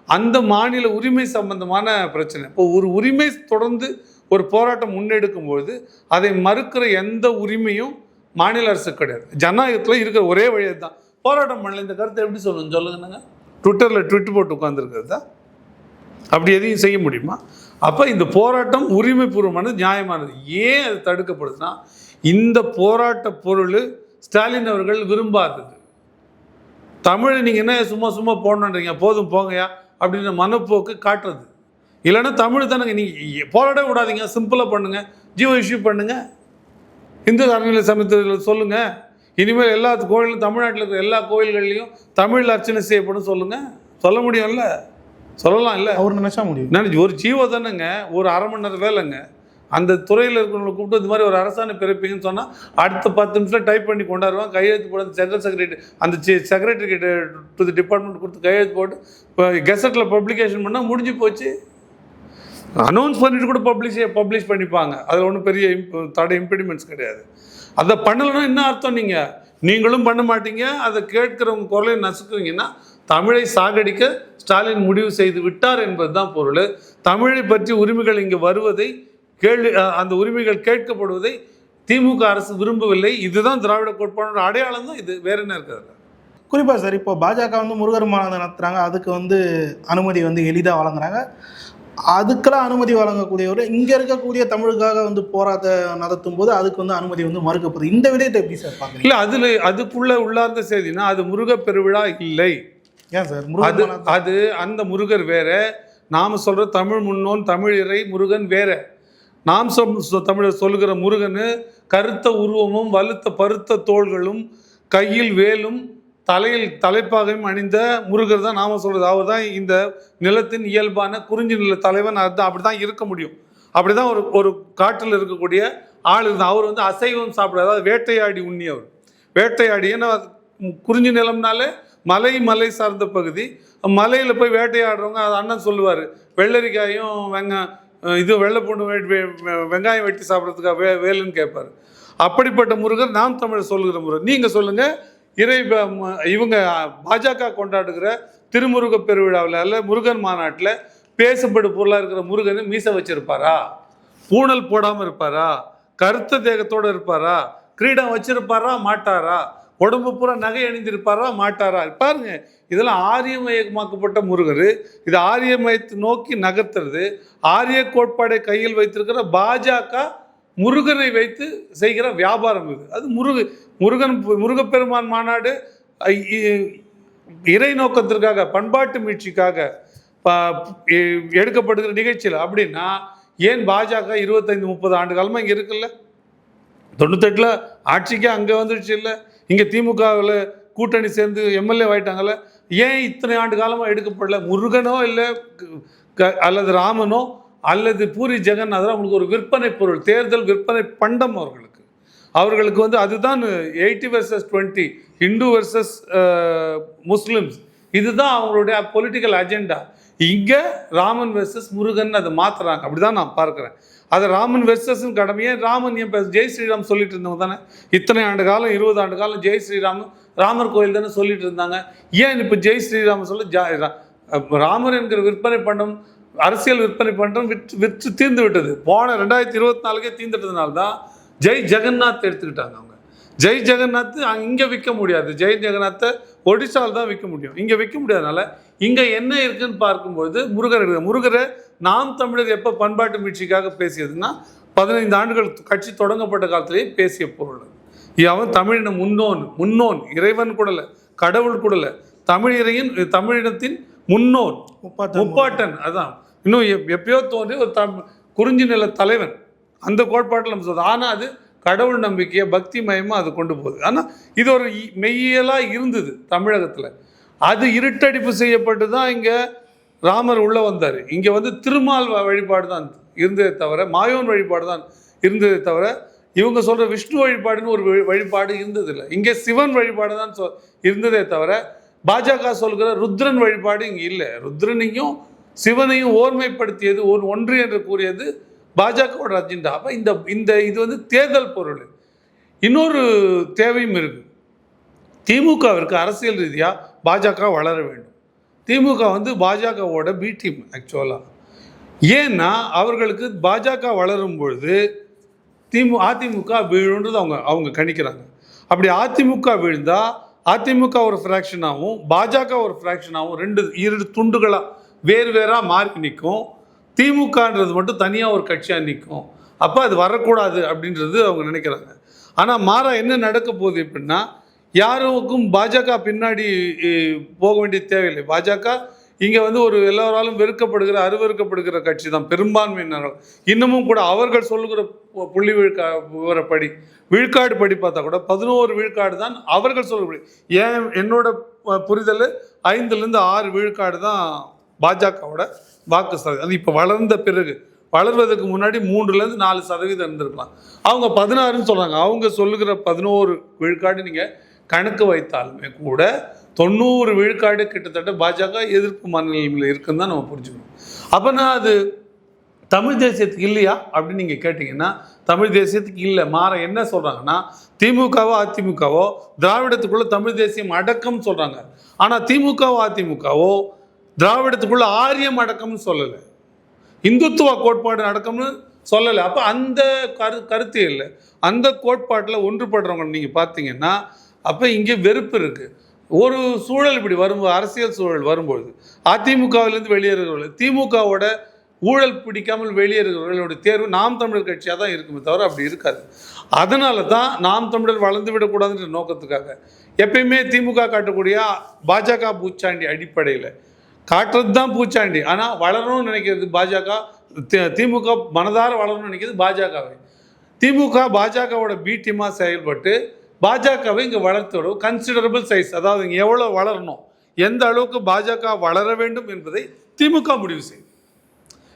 அந்த மாநில உரிமை சம்பந்தமான பிரச்சனை. இப்போ ஒரு உரிமை தொடர்ந்து ஒரு போராட்டம் முன்னெடுக்கும் பொழுது அதை மறுக்கிற எந்த உரிமையும் மாநில அரசு கிடையாது. ஜனநாயகத்தில் இருக்கிற ஒரே வழி தான் போராட்டம் பண்ணல இந்த கருத்தை எப்படி சொல்லணும் சொல்லுங்கன்னாங்க ட்விட்டரில் ட்விட் போட்டு உட்காந்துருக்கிறது தான். அப்படி எதையும் செய்ய முடியுமா? அப்போ இந்த போராட்டம் உரிமைபூர்வமானது நியாயமானது. ஏன் அது தடுக்கப்படுதுன்னா இந்த போராட்ட பொருள் ஸ்டாலின் அவர்கள் விரும்பாதது. தமிழை நீங்கள் என்ன சும்மா சும்மா போடணுன்றீங்க போதும் போங்கயா அப்படின்ற மனப்போக்கு காட்டுறது. இல்லைன்னா தமிழ் தானேங்க நீங்கள் போராட விடாதீங்க சிம்பிளாக பண்ணுங்கள் ஜியோ இஷ்யூ பண்ணுங்கள் இந்து அறநிலை சமயத்தில் சொல்லுங்கள் இனிமேல் எல்லா கோயிலும் தமிழ்நாட்டில் இருக்கிற எல்லா கோயில்கள்லையும் தமிழ் அர்ச்சனை செய்யப்படும் சொல்லுங்கள் சொல்ல முடியும்ல? சொல்லலாம் இல்லை அவர் நினைச்சா முடியும். நினைச்சு ஒரு ஜீவோ தானேங்க ஒரு அரை மணி நேரம் வேலைங்க. அந்த துறையில் இருக்கிறவங்களை கூப்பிட்டு இந்த மாதிரி ஒரு அரசாணை பிறப்பீங்கன்னு சொன்னால் அடுத்த பத்து நிமிஷம் டைப் பண்ணி கொண்டாடுவான் கையெழுத்து போட சென்ட்ரல் செக்ரட்டரி அந்த செக்ரட்டரி கிட்ட டு தி டிபார்ட்மெண்ட் கொடுத்து கையெழுத்து போட்டு இப்போ கெசட்டில் பப்ளிகேஷன் பண்ணால் முடிஞ்சு போச்சு. அனௌன்ஸ் பண்ணிட்டு கூட பப்ளிஷ் பப்ளிஷ் பண்ணிப்பாங்க. அதில் ஒன்றும் பெரிய imp- தடை இம்பிடிமெண்ட்ஸ் கிடையாது. அதை பண்ணலைன்னா என்ன அர்த்தம் நீங்கள் நீங்களும் பண்ண மாட்டீங்க. அதை கேட்கிறவங்க குரலையும் நசுக்குவீங்கன்னா தமிழை சாகடிக்க ஸ்டாலின் முடிவு செய்து விட்டார் என்பது தான் பொருள். தமிழை பற்றி உரிமைகள் இங்கே வருவதை கேள்வி அந்த உரிமைகள் கேட்கப்படுவதை திமுக அரசு விரும்பவில்லை. இதுதான் திராவிட கோட்பாடோட அடையாளம் தான் இது. வேற என்ன இருக்கிறது குறிப்பா சார் இப்போ பாஜக வந்து முருகர் மாநாடு நடத்துறாங்க. அதுக்கு வந்து அனுமதி வந்து எளிதாக வழங்குறாங்க. அதுக்கெல்லாம் அனுமதி வழங்கக்கூடியவர் இங்க இருக்கக்கூடிய தமிழுக்காக வந்து போராட்டம் நடத்தும் போது அதுக்கு வந்து அனுமதி வந்து மறுக்கப்படுது. இந்த விடயத்தை எப்படி சார் இல்லை அதில் அதுக்குள்ள உள்ளார்ந்த செய்தினா அது முருகப் பெருவிழா இல்லை. ஏன் சார்? அது அது அந்த முருகர் வேற. நாம சொல்ற தமிழ் முன்னோன் தமிழ் இறை முருகன் வேற. நாம் சொல் தமிழர் சொல்லுகிற முருகன் கருத்த உருவமும் வலுத்த பருத்த தோள்களும் கையில் வேலும் தலையில் தலைப்பாகையும் அணிந்த முருகர் தான் நாம சொல்றது. அவர் தான் இந்த நிலத்தின் இயல்பான குறிஞ்சி நில தலைவன். அதுதான் அப்படி தான் இருக்க முடியும். அப்படி தான் ஒரு ஒரு காட்டில் இருக்கக்கூடிய ஆள் இருந்தார் அவர் வந்து அசைவம் சாப்பிட அதாவது வேட்டையாடி உண்ணியவர். வேட்டையாடி ஏன்னா குறிஞ்சி நிலம்னாலே மலை மலை சார்ந்த பகுதி. மலையில் போய் வேட்டையாடுறவங்க அது அண்ணன் சொல்லுவார். வெள்ளரிக்காயும் வெங்க இது வெள்ளைப்பூண்டு வெட்டி வெ- வெங்காயம் வெட்டி சாப்பிட்றதுக்காக வே வேலுன்னு கேட்பார் அப்படிப்பட்ட முருகர் நாம் தமிழ் சொல்லுகிற முருகர். நீங்கள் சொல்லுங்கள் இறை இவங்க பாஜக கொண்டாடுகிற திருமுருக பெருவிழாவில் அல்ல முருகன் மாநாட்டில் பேசப்படும் பொருளாக இருக்கிற முருகன் மீசை வச்சிருப்பாரா? பூணல் போடாமல் இருப்பாரா? கருத்த தேகத்தோடு இருப்பாரா? கிரீடம் வச்சிருப்பாரா? மாட்டாரா? உடம்பு பூரா நகை அணிந்திருப்பாரா மாட்டாரா? பாருங்க இதெல்லாம் ஆரியமயமாக்கப்பட்ட முருகர். இது ஆரியமயத்தை நோக்கி நகர்த்துறது. ஆரிய கோட்பாடை கையில் வைத்திருக்கிற பாஜக முருகனை வைத்து செய்கிற வியாபாரம் இது. அது முருகு முருகன் முருகப்பெருமான் மாநாடு இறை நோக்கத்திற்காக பண்பாட்டு மீட்சிக்காக ப- எ- எடுக்கப்படுகிற நிகழ்ச்சியில் அப்படின்னா ஏன் பாஜக இருபத்தைந்து முப்பது ஆண்டு காலமாக இங்கே இருக்குல்ல? தொண்ணூத்தெட்டில் ஆட்சிக்கே அங்கே வந்துடுச்சு இல்லை? இங்கே திமுகவில் கூட்டணி சேர்ந்து எம்எல்ஏ ஆயிட்டாங்கல்ல ஏன் இத்தனை ஆண்டு காலமாக எடுக்கப்படல? முருகனோ இல்லை க- அல்லது ராமனோ அல்லது பூரி ஜெகநாதரோ அவங்களுக்கு ஒரு விற்பனை பொருள் தேர்தல் விற்பனை பண்டம் அவர்களுக்கு. அவர்களுக்கு வந்து அதுதான் eighty versus twenty Hindu versus Muslims. இதுதான் அவங்களுடைய பொலிட்டிக்கல் அஜெண்டா இங்கே ராமன் வெர்சஸ் முருகன் அதை மாற்றுறாங்க அப்படி தான் நான் பார்க்குறேன். அதை ராமன் வெர்சஸ்ன்னு கடமையே ராமன்? என் ஜெய் ஸ்ரீராம் சொல்லிட்டு இருந்தவங்க தானே? இத்தனை ஆண்டு காலம் இருபது ஆண்டு காலம் ஜெய் ஸ்ரீராம் ராமர் கோயில் தானே சொல்லிட்டு இருந்தாங்க. ஏன் இப்போ ஜெய் ஸ்ரீராம் சொல்ல ஜா ரா- ராமர் என்கிற விற்பனை பண்ணும் அரசியல் விற்பனை பண்ணுறோம் விற்று விற்று தீர்ந்து விட்டது. போன ரெண்டாயிரத்தி இருபத்தி நாலுக்கே தீர்ந்துட்டதுனால தான் ஜெய் ஜெகநாத் எடுத்துக்கிட்டாங்க அவங்க. ஜெய் ஜெகநாத் இங்கே விற்க முடியாது. ஜெய் ஜெகநாத்தை ஒடிசாவில் தான் விற்க முடியும். இங்கே விற்க முடியாதனால இங்கே என்ன இருக்குன்னு பார்க்கும்பொழுது முருகர் இருக்கு. முருகரை நாம் தமிழர் எப்போ பண்பாட்டு மீட்சிக்காக பேசியதுன்னா பதினைந்து ஆண்டுகள் கட்சி தொடங்கப்பட்ட காலத்திலேயே பேசிய பொருள். அவன் தமிழின முன்னோன் முன்னோன். இறைவன் கூடல கடவுள் கூடல தமிழ் இறையின் தமிழினத்தின் முன்னோன். முப்பாட்டன் அதான். இன்னும் எப்- எப்பயோ தோன்றி ஒரு தம் குறிஞ்சி நில தலைவன். அந்த கோட்பாட்டில் நம்ம சொல்றது ஆனால் அது கடவுள் நம்பிக்கையை பக்தி மயமாக அது கொண்டு போகுது. ஆனால் இது ஒரு இ- மெய்யியலாக இருந்தது தமிழகத்தில். அது இருட்டடிப்பு செய்யப்பட்டு தான் இங்கே ராமர் உள்ளே வந்தார். இங்கே வந்து திருமால் வழிபாடு தான் இருந்ததே தவிர மாயோன் வழிபாடு தான் இருந்ததே தவிர இவங்க சொல்கிற விஷ்ணு வழிபாடுன்னு ஒரு வழி- வழிபாடு இருந்ததில்லை. இங்கே சிவன் வழிபாடு தான் சொ இருந்ததே தவிர பாஜக சொல்கிற ருத்ரன் வழிபாடு இங்கே இல்லை. ருத்ரனையும் சிவனையும் ஓர்மைப்படுத்தியது ஒரு ஒன்று என்று கூறியது பாஜகவோட அஜெண்டா அப்போ இந்த இந்த இது வந்து தேர்தல் பொருள். இன்னொரு தேவையும் இருக்குது திமுகவிற்கு அரசியல் ரீதியாக பாஜக வளர வேண்டும். திமுக வந்து பாஜகவோட பி டீம் ஆக்சுவலாக ஏன்னா அவர்களுக்கு பாஜக வளரும் பொழுது திமு அதிமுக வீழுன்றது அவங்க அவங்க கணிக்கிறாங்க. அப்படி அதிமுக வீழ்ந்தால் அதிமுக ஒரு ஃப்ராக்ஷனாகவும் பாஜக ஒரு ஃப்ராக்ஷனாகவும் ரெண்டு இரு துண்டுகளாக வேறு வேறாக மாறி நிற்கும். திமுகன்றது மட்டும் தனியாக ஒரு கட்சியாக நிற்கும் அப்போ அது வரக்கூடாது அப்படின்றது அவங்க நினைக்கிறாங்க. ஆனால் மாறா என்ன நடக்க போகுது அப்படின்னா யாருக்கும் பாஜக பின்னாடி போக வேண்டிய தேவையில்லை. பாஜக இங்கே வந்து ஒரு எல்லோராலும் வெறுக்கப்படுகிற அருவறுக்கப்படுகிற கட்சி தான் பெரும்பான்மையினர்கள். இன்னமும் கூட அவர்கள் சொல்லுகிற பு- புள்ளி விழுக்கா விவரப்படி விழுக்காடு படி பார்த்தா கூட பதினோரு விழுக்காடு தான் அவர்கள் சொல்லக்கூடிய ஏன் என்னோட புரிதல் ஐந்துலேருந்து ஆறு விழுக்காடு தான் பாஜகவோட வாக்கு சதவீதம். அது இப்போ வளர்ந்த பிறகு வளர்வதற்கு முன்னாடி மூன்றுலேருந்து நாலு சதவீதம் இருந்திருக்கலாம். அவங்க பதினாறுன்னு சொல்கிறாங்க அவங்க சொல்லுகிற பதினோரு விழுக்காடு நீங்கள் கணக்கு வைத்தாலுமே கூட தொண்ணூறு விழுக்காடு கிட்டத்தட்ட பாஜக எதிர்ப்பு மாநிலங்களில் இருக்குன்னு தான் நம்ம புரிஞ்சுக்கணும். அப்போனா அது தமிழ் தேசியத்துக்கு இல்லையா அப்படின்னு நீங்கள் கேட்டிங்கன்னா தமிழ் தேசியத்துக்கு இல்லை. மாற என்ன சொல்கிறாங்கன்னா திமுகவோ அதிமுகவோ திராவிடத்துக்குள்ளே தமிழ் தேசியம் அடக்கம் சொல்கிறாங்க ஆனால் திமுகவோ அதிமுகவோ திராவிடத்துக்குள்ள ஆரியம் அடக்கம்னு சொல்லலை. இந்துத்துவ கோட்பாடு அடக்கம்னு சொல்லலை. அப்போ அந்த கரு கருத்து இல்லை. அந்த கோட்பாட்டில் ஒன்றுபடுறவங்க நீங்கள் பார்த்தீங்கன்னா அப்போ இங்கே வெறுப்பு இருக்குது ஒரு சூழல் இப்படி வரும்போது அரசியல் சூழல் வரும்பொழுது அதிமுகவிலேருந்து வெளியேறுகிறவர்கள் திமுகவோட ஊழல் பிடிக்காமல் வெளியேறுகிறவர்களுடைய தேர்வு நாம் தமிழர் கட்சியாக தான் இருக்குமே தவிர அப்படி இருக்காது. அதனால தான் நாம் தமிழர் வளர்ந்து விடக்கூடாதுன்ற நோக்கத்துக்காக எப்பயுமே திமுக காட்டக்கூடிய பாஜக பூச்சாண்டி அடிப்படையில் காட்டுறது தான் பூச்சாண்டி. ஆனால் வளரணும்னு நினைக்கிறது பாஜக தி- திமுக மனதார வளரணும்னு நினைக்கிறது பாஜகவை. திமுக பாஜகவோட பி டீமாக செயல்பட்டு பாஜகவை இங்கே வளர்த்தோட கன்சிடரபிள் சைஸ் அதாவது இங்கே எவ்வளோ வளரணும் எந்த அளவுக்கு பாஜக வளர வேண்டும் என்பதை திமுக முடிவு செய்யும்.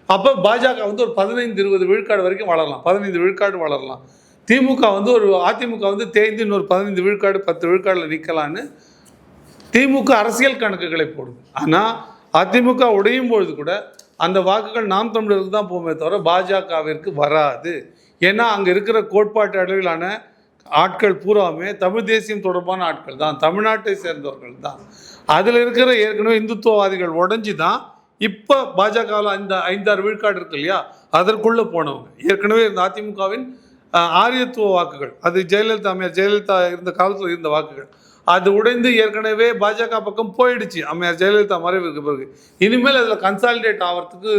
அப்போ பாஜக வந்து ஒரு பதினைந்து இருபது விழுக்காடு வரைக்கும் வளரலாம் பதினைந்து விழுக்காடு வளரலாம். திமுக வந்து ஒரு அதிமுக வந்து தேய்ந்து இன்னொரு பதினைந்து விழுக்காடு பத்து விழுக்காடில் நிற்கலான்னு திமுக அரசியல் கணக்குகளை போடுது. ஆனால் அதிமுக உடையும் பொழுது கூட அந்த வாக்குகள் நாம் தமிழருக்கு தான் போகுமே தவிர பாஜகவிற்கு வராது. ஏன்னா அங்கே இருக்கிற கோட்பாட்டு அளவிலான ஆட்கள் பூராவுமே தமிழ் தேசியம் தொடர்பான ஆட்கள் தான். தமிழ்நாட்டை சேர்ந்தவர்கள் தான். அதில் இருக்கிற ஏற்கனவே இந்துத்துவவாதிகள் உடஞ்சி தான் இப்போ பாஜகவில் அந்த ஐந்தாறு விழுக்காடு இருக்கு இல்லையா? அதற்குள்ளே போனவங்க. ஏற்கனவே இருந்த அதிமுகவின் ஆரியத்துவ வாக்குகள் அது ஜெயலலிதா அம்மையார் ஜெயலலிதா இருந்த காலத்தில் இருந்த வாக்குகள் அது உடைந்து ஏற்கனவே பாஜக பக்கம் போயிடுச்சு. அம்மையார் ஜெயலலிதா மறைவுக்கு பிறகு. இனிமேல் அதில் கன்சாலிடேட் ஆகிறதுக்கு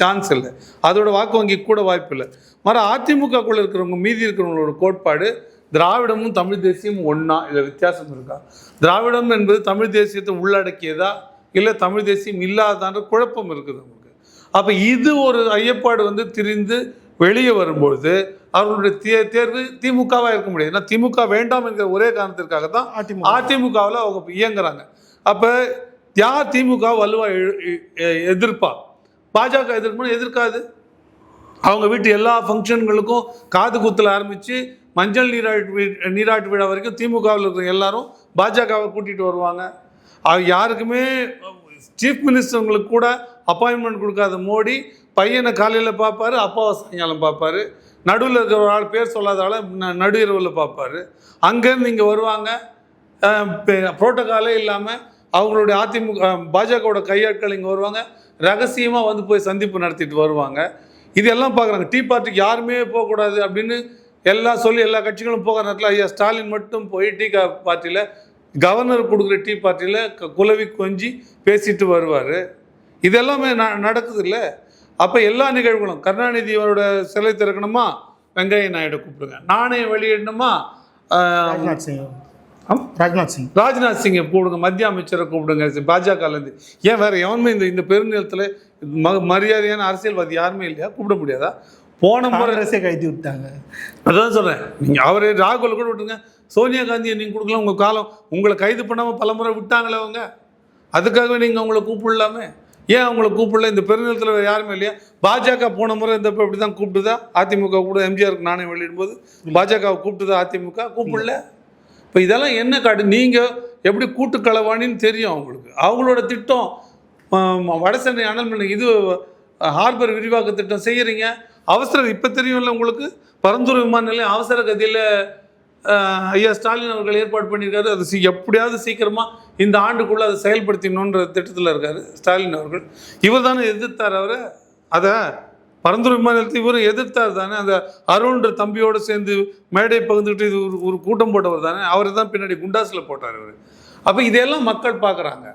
சான்ஸ் இல்லை. அதோட வாக்கு வங்கி கூட வாய்ப்பு இல்லை. மறு அதிமுகக்குள்ள இருக்கிறவங்க மீதி இருக்கிறவங்களோட கோட்பாடு திராவிடமும் தமிழ் தேசியமும் ஒன்றா இதில் வித்தியாசம் இருக்கா? திராவிடம் என்பது தமிழ் தேசியத்தை உள்ளடக்கியதா? இல்லை தமிழ் தேசியம் இல்லாதான்ற குழப்பம் இருக்குது நமக்கு அப்போ இது ஒரு ஐயப்பாடு வந்து திரிந்து வெளியே வரும்பொழுது அவர்களுடைய தே தேர்வு திமுகவாக இருக்க முடியாது. ஏன்னா திமுக வேண்டாம் என்கிற ஒரே காரணத்திற்காக தான் அதிமுக. அதிமுகவில் அவங்க இயங்குறாங்க. அப்போ யார் திமுக வலுவா எ- எ- எதிர்ப்பா? பாஜக எதிர்ப்புன்னு எதிர்க்காது. அவங்க வீட்டு எல்லா ஃபங்க்ஷன்களுக்கும் காது குத்தல ஆரம்பித்து மஞ்சள் நீராட்டு வி- நீராட்டு விழா வரைக்கும் திமுகவில் இருக்கிற எல்லாரும் பாஜகவை கூட்டிகிட்டு வருவாங்க. யாருக்குமே சீஃப் மினிஸ்டருங்களுக்கு கூட அப்பாயின்மெண்ட் கொடுக்காத மோடி பையனை காலையில் பார்ப்பாரு அப்பாவை சாயங்காலம் பார்ப்பாரு. நடுவில் இருக்கிற ஒரு ஆள் பேர் சொல்லாத ஆளை ந- நடு இரவில் பார்ப்பாரு. அங்கேருந்து இங்கே வருவாங்க. புரோட்டோக்காலே இல்லாமல் அவங்களுடைய அதிமுக பாஜகவோட கையாட்கள் இங்கே வருவாங்க. ரகசியமாக வந்து போய் சந்திப்பு நடத்திட்டு வருவாங்க. இதெல்லாம் பார்க்குறாங்க. டீ பார்ட்டிக்கு யாருமே போகக்கூடாது அப்படின்னு எல்லாம் சொல்லி எல்லா கட்சிகளும் போகிற நேரத்தில் ஐயா ஸ்டாலின் மட்டும் போய் டீ கா பார்ட்டியில் கவர்னர் கொடுக்குற டீ பார்ட்டியில் குலவி கொஞ்சி பேசிட்டு வருவார். இதெல்லாமே ந நடக்குது இல்லை? அப்போ எல்லா நிகழ்வுகளும் கருணாநிதியோட சிலை திறக்கணுமா? வெங்கைய நாயுடு கூப்பிடுங்க. நாணயம் வெளியிடணுமா? ராஜ்நாத் சிங். ராஜ்நாத் சிங். ராஜ்நாத் சிங்கை கூப்பிடுங்க மத்திய அமைச்சரை கூப்பிடுங்க பாஜகலேருந்து ஏன் வேற எவனுமே இந்த இந்த பெருநிலத்தில் ம மரியாதையான அரசியல்வாதி யாருமே இல்லையா? கூப்பிட முடியாதா? போன முறை காங்கிரஸே கைதி விட்டாங்க. அதான் சொல்கிறேன் நீங்கள் அவரே ராகுல் கூட விட்டுருங்க. சோனியா காந்தியை நீங்கள் கொடுக்கலாம் உங்கள் காலம் உங்களை கைது பண்ணாமல் பல முறை விட்டாங்களே அவங்க. அதுக்காகவே நீங்கள் அவங்கள கூப்பிடலாமே. ஏன் அவங்கள கூப்பிடல? இந்த பெருநிலத்தில் வேறு யாருமே இல்லையா? பாஜக போன முறை இந்த இப்படி தான் கூப்பிட்டுதா? அதிமுக கூட எம்ஜிஆருக்கு நாணயம் வெளியிடும்போது பாஜகவை கூப்பிட்டுதா அதிமுக? கூப்பிடல. இப்போ இதெல்லாம் என்ன காட்டு நீங்கள் எப்படி கூட்டு களவாணின்னு தெரியும் அவங்களுக்கு. அவங்களோட திட்டம் வடசென்னை அனல் மின் இது ஹார்பர் விரிவாக்க திட்டம் செய்கிறீங்க அவசர இப்போ தெரியும்ல உங்களுக்கு? பரந்தூர் விமான நிலையம் அவசர கதியில் ஐயா ஸ்டாலின் அவர்கள் ஏற்பாடு பண்ணியிருக்காரு. அது சீ எப்படியாவது சீக்கிரமாக இந்த ஆண்டுக்குள்ளே அதை செயல்படுத்தணுன்ற திட்டத்தில் இருக்கார் ஸ்டாலின் அவர்கள். இவர் தானே எதிர்த்தார் அவரை. அதை பரந்துரை மாநிலத்தை இவரும் எதிர்த்தார் தானே. அந்த அருண்ன்ற தம்பியோடு சேர்ந்து மேடை பகிர்ந்துக்கிட்டு இது ஒரு ஒரு கூட்டம் போட்டவர் தானே. அவர் தான் பின்னாடி குண்டாஸில் போட்டார் அவர் அப்போ இதெல்லாம் மக்கள் பார்க்குறாங்க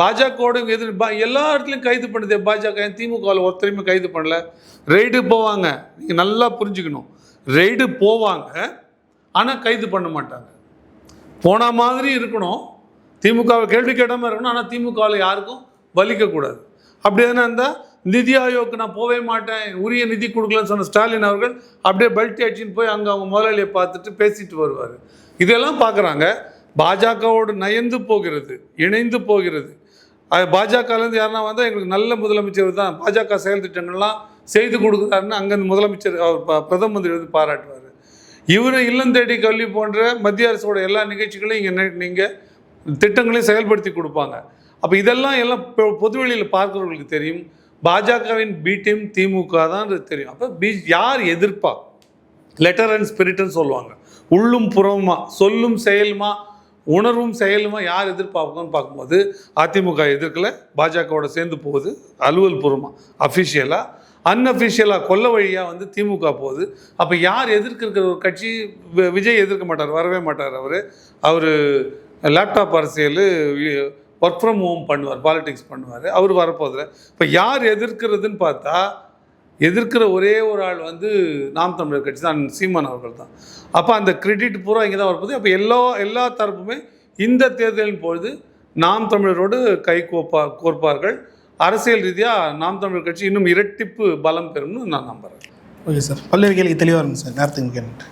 பாஜகவோட எதிர் பா எல்லா இடத்துலையும் கைது பண்ணுது. பாஜக திமுகவில் ஒருத்தரையுமே கைது பண்ணல. ரெய்டு போவாங்க. நீங்கள் நல்லா புரிஞ்சுக்கணும். ரெய்டு போவாங்க. ஆனால் கைது பண்ண மாட்டாங்க. போன மாதிரி இருக்கணும். திமுகவை கேள்வி கேட்டாமல் இருக்கணும். ஆனால் திமுகவில் யாருக்கும் வலிக்கக்கூடாது அப்படி எதனா இருந்தால் நிதி ஆயோக்கு நான் போவே மாட்டேன் உரிய நிதி கொடுக்கலன்னு சொன்ன ஸ்டாலின் அவர்கள் அப்படியே பெல்ட் அடிச்சுன்னு போய் அங்கே அவங்க முதலாளியை பார்த்துட்டு பேசிட்டு வருவார். இதெல்லாம் பார்க்குறாங்க பாஜகவோடு நயந்து போகிறது இணைந்து போகிறது. அது பாஜகலேருந்து யாருன்னா வந்தால் எங்களுக்கு நல்ல முதலமைச்சர் தான். பாஜக செயல் திட்டங்கள்லாம் செய்து கொடுக்குறாருன்னு அங்கேருந்து முதலமைச்சர் அவர் ப- பிரதம மந்திரி வந்து பாராட்டுவார். இவர் இல்லம் தேடி கல்வி போன்ற மத்திய அரசோட எல்லா நிகழ்ச்சிகளையும் இங்கே நீங்கள் திட்டங்களையும் செயல்படுத்தி கொடுப்பாங்க. அப்போ இதெல்லாம் எல்லாம் பொ- பொதுவெளியில் பார்க்குறவங்களுக்கு தெரியும். பாஜகவின் பி டீம் திமுக தான் தெரியும். அப்போ பி யார் எதிர்ப்பா? லெட்டர் அண்ட் ஸ்பிரிட்னு சொல்லுவாங்க. உள்ளும் புறமா சொல்லும் செயலுமா? உணர்வும் செயலுமா? யார் எதிர்பார்க்கணும்னு பார்க்கும்போது அதிமுக எதிர்க்கலை பாஜகவோட சேர்ந்து போகுது அலுவல் பூர்வமாக அஃபிஷியலாக அன்அஃபிஷியலாக கொல்ல வழியாக வந்து திமுக போகுது. அப்போ யார் எதிர்க்கிற ஒரு கட்சி விஜய் எதிர்க்க மாட்டார் வரவே மாட்டார் அவர். அவர் லேப்டாப் அரசியல் ஒர்க் ஃப்ரம் ஹோம் பண்ணுவார் பாலிடிக்ஸ் பண்ணுவார் அவர் வரப்போதில்ல இப்போ யார் எதிர்க்கிறதுன்னு பார்த்தா எதிர்க்கிற ஒரே ஒரு ஆள் வந்து நாம் தமிழர் கட்சி தான் சீமான் அவர்கள் தான். அப்போ அந்த கிரெடிட் பூரா இங்கே தான் வரப்போகுது. அப்போ எல்லா எல்லா தரப்புமே இந்த தேர்தலின் பொழுது நாம் தமிழரோடு கை கோப்பா கோர்ப்பார்கள். அரசியல் ரீதியாக நாம் தமிழ் கட்சி இன்னும் இரட்டிப்பு பலம் பெறும்னு நான் நம்புகிறேன் ஓகே சார். பல்வேறு கேள்விக்கு தெளிவாக இருக்கும் சார். நேரத்துக்கு கேட்டு